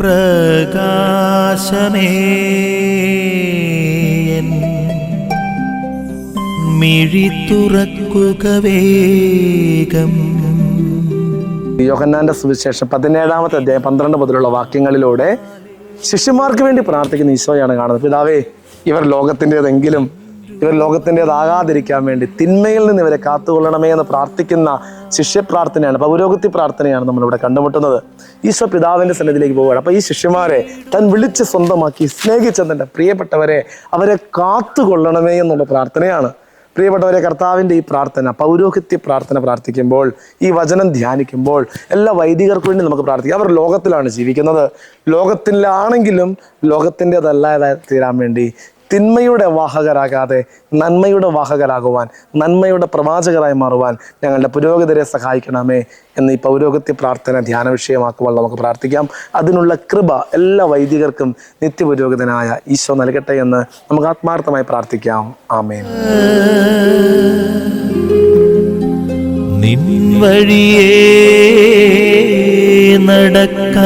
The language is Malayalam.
പ്രകാശമേ. മിഴി വേഗം. യോഹന്നാന്റെ സുവിശേഷം പതിനേഴാമത്തെ അധ്യായം പന്ത്രണ്ട് മുതലുള്ള വാക്യങ്ങളിലൂടെ ശിഷ്യന്മാർക്ക് വേണ്ടി പ്രാർത്ഥിക്കുന്ന ഈശോയാണ് കാണുന്നത്. പിതാവേ ഇവർ ലോകത്തിന്റെതെങ്കിലും ഇവർ ലോകത്തിന്റെതാകാതിരിക്കാൻ വേണ്ടി തിന്മയിൽ നിന്ന് ഇവരെ കാത്തുകൊള്ളണമേ എന്ന് പ്രാർത്ഥിക്കുന്ന ശിഷ്യപ്രാർത്ഥനയാണ് പൗരോഗത്തി പ്രാർത്ഥനയാണ് നമ്മളിവിടെ കണ്ടുമുട്ടുന്നത്. ഈശോ പിതാവിന്റെ സന്നിധിയിലേക്ക് പോവുകയാണ്. അപ്പോൾ ഈ ശിഷ്യന്മാരെ തൻ വിളിച്ച് സ്വന്തമാക്കി സ്നേഹിച്ച പ്രിയപ്പെട്ടവരെ അവരെ കാത്തുകൊള്ളണമേ എന്നുള്ള പ്രാർത്ഥനയാണ്. പ്രിയപ്പെട്ടവരെ കർത്താവിന്റെ ഈ പ്രാർത്ഥന പൗരോഹിത്യ പ്രാർത്ഥന പ്രാർത്ഥിക്കുമ്പോൾ ഈ വചനം ധ്യാനിക്കുമ്പോൾ എല്ലാ വൈദികർക്കു വേണ്ടി നമുക്ക് പ്രാർത്ഥിക്കാം. അവർ ലോകത്തിലാണ് ജീവിക്കുന്നത്. ലോകത്തിലാണെങ്കിലും ലോകത്തിന്റെതല്ലാതെ തീരാൻ വേണ്ടി തിന്മയുടെ വാഹകരാകാതെ നന്മയുടെ വാഹകരാകുവാൻ നന്മയുടെ പ്രവാചകരായി മാറുവാൻ ഞങ്ങളുടെ പുരോഗതിരെ സഹായിക്കണമേ എന്ന് ഈ പൗരോഗത്യ പ്രാർത്ഥന ധ്യാന വിഷയമാക്കുമ്പോൾ നമുക്ക് പ്രാർത്ഥിക്കാം. അതിനുള്ള കൃപ എല്ലാ വൈദികർക്കും നിത്യപുരോഗതനായ ഈശോ നൽകട്ടെ എന്ന് നമുക്ക് ആത്മാർത്ഥമായി പ്രാർത്ഥിക്കാം. ആമേൻ. നിൻ നടക്ക